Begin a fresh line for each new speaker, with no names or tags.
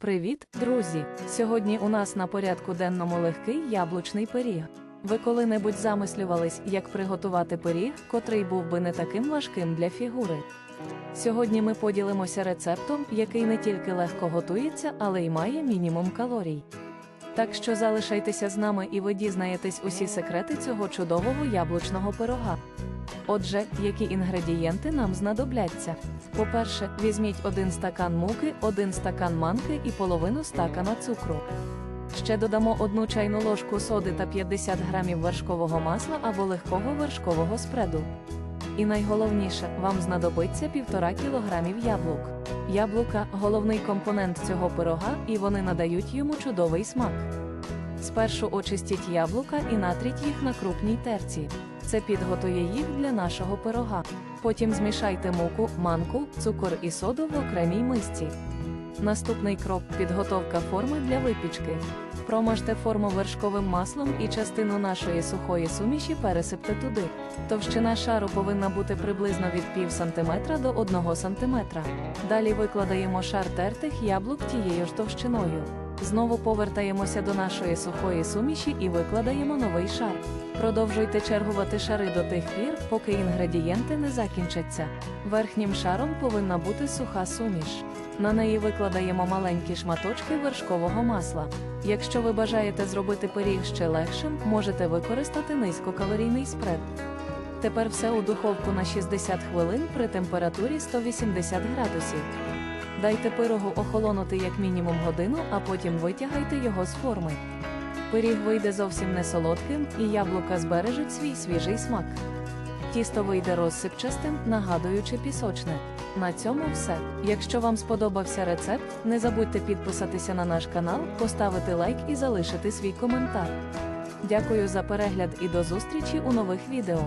Привіт, друзі! Сьогодні у нас на порядку денному легкий яблучний пиріг. Ви коли-небудь замислювались, як приготувати пиріг, котрий був би не таким важким для фігури. Сьогодні ми поділимося рецептом, який не тільки легко готується, але й має мінімум калорій. Так що залишайтеся з нами і ви дізнаєтесь усі секрети цього чудового яблучного пирога. Отже, які інгредієнти нам знадобляться? По-перше, візьміть один стакан муки, один стакан манки і половину стакана цукру. Ще додамо одну чайну ложку соди та 50 грамів вершкового масла або легкого вершкового спреду. І найголовніше, вам знадобиться 1,5 кілограмів яблук. Яблука головний компонент цього пирога, і вони надають йому чудовий смак. Спершу очистіть яблука і натріть їх на крупній терці. Це підготує їх для нашого пирога. Потім змішайте муку, манку, цукор і соду в окремій мисці. Наступний крок підготовка форми для випічки. Промажте форму вершковим маслом і частину нашої сухої суміші пересипте туди. Товщина шару повинна бути приблизно від пів сантиметра до 1 сантиметра. Далі викладаємо шар тертих яблук тією ж товщиною. Знову повертаємося до нашої сухої суміші і викладаємо новий шар. Продовжуйте чергувати шари до тих пір, поки інгредієнти не закінчаться. Верхнім шаром повинна бути суха суміш. На неї викладаємо маленькі шматочки вершкового масла. Якщо ви бажаєте зробити пиріг ще легшим, можете використати низькокалорійний спред. Тепер все у духовку на 60 хвилин при температурі 180 градусів. Дайте пирогу охолонути як мінімум годину, а потім витягайте його з форми. Пиріг вийде зовсім не солодким, і яблука збережуть свій свіжий смак. Тісто вийде розсипчастим, нагадуючи пісочне. На цьому все. Якщо вам сподобався рецепт, не забудьте підписатися на наш канал, поставити лайк і залишити свій коментар. Дякую за перегляд і до зустрічі у нових відео.